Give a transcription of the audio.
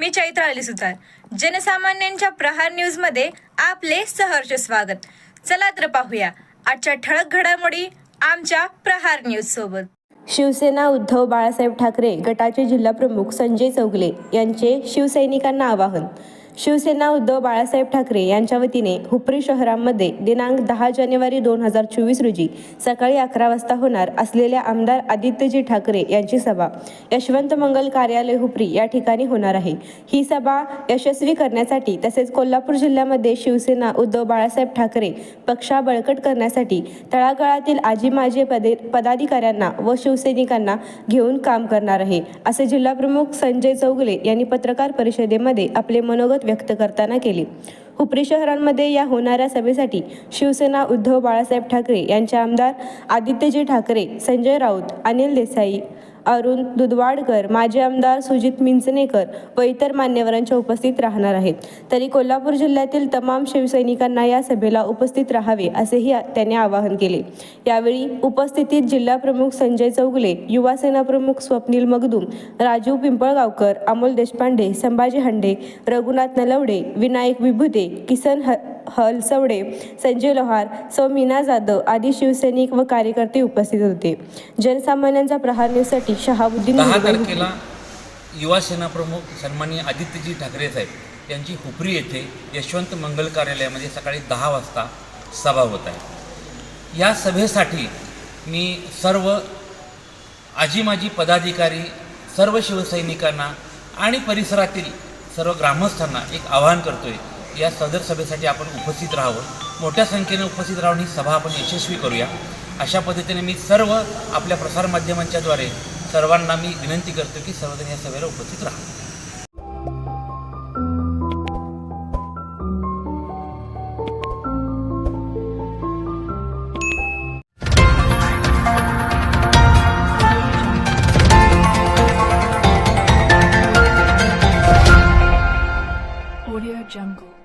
मी चैत्र अली सुतार. जनसामान्यांच्या प्रहार न्यूजमध्ये आपले सहर्ष स्वागत. चला तर पाहूया. आजच्या ठळक घडामोडी आमच्या प्रहार न्यूज सोबत. शिवसेना उद्धव बाळासाहेब ठाकरे गटाचे जिल्हाप्रमुख संजय चौगले यांचे शिवसैनिकांना आवाहन. शिवसेना उद्धव बाळासाहेब ठाकरे यांच्या वतीने हुपरी शहरामध्ये दिनांक दहा जानेवारी दोन हजार चोवीस रोजी सकाळी अकरा वाजता होणार असलेल्या आमदार आदित्यजी ठाकरे यांची सभा. यशवंत मंगल कार्यालय हुपरी या ठिकाणी होणार आहे. ही सभा यशस्वी करण्यासाठी तसेच कोल्हापूर जिल्ह्यामध्ये शिवसेना उद्धव बाळासाहेब ठाकरे पक्षा बळकट करण्यासाठी तळागाळातील आजी माजी पदे पदाधिकाऱ्यांना व शिवसैनिकांना घेऊन काम करणार आहे. असे जिल्हाप्रमुख संजय चौगले यांनी पत्रकार परिषदेमध्ये आपले मनोगत व्यक्त करताना केली. हुपरी शहरांमध्ये या होणाऱ्या सभेसाठी शिवसेना उद्धव बाळासाहेब ठाकरे यांचे आमदार आदित्यजी ठाकरे संजय राऊत अनिल देसाई अरुण दुधवाडकर माजी आमदार सुजित मिंचनेकर व इतर मान्यवरांच्या उपस्थित राहणार आहेत. तरी कोल्हापूर जिल्ह्यातील तमाम शिवसैनिकांना या सभेला उपस्थित राहावे असेही त्यांनी आवाहन केले. यावेळी उपस्थितीत जिल्हाप्रमुख संजय चौगले युवासेना प्रमुख स्वप्नील मगदूम राजीव पिंपळगावकर अमोल देशपांडे संभाजी हंडे रघुनाथ नलवडे विनायक विभुते किसन ह हलसवडे संजय लोहार सौ मीना जाधव आदी शिवसैनिक व कार्यकर्ते उपस्थित होते जनसामान्यांचा प्रहार न्यूजसाठी शहाबुद्दीन. तारखेला युवा सेना प्रमुख सन्माननीय आदित्यजी ठाकरे साहेब यांची हुपरी येथे यशवंत मंगल कार्यालयामध्ये सकाळी दहा वाजता सभा होत आहे या सभेसाठी मी सर्व आजी माजी पदाधिकारी सर्व शिवसैनिकांना आणि परिसरातील सर्व ग्रामस्थांना एक आवाहन करतोय या सदर सभेसाठी आपण उपस्थित राहावं. मोठ्या संख्येनं उपस्थित राहून ही सभा आपण यशस्वी करूया. अशा पद्धतीने मी सर्व आपल्या प्रसारमाध्यमांच्याद्वारे सर्वांना मी विनंती करतो की सर्वजण या सभेला उपस्थित राहा. Jungle.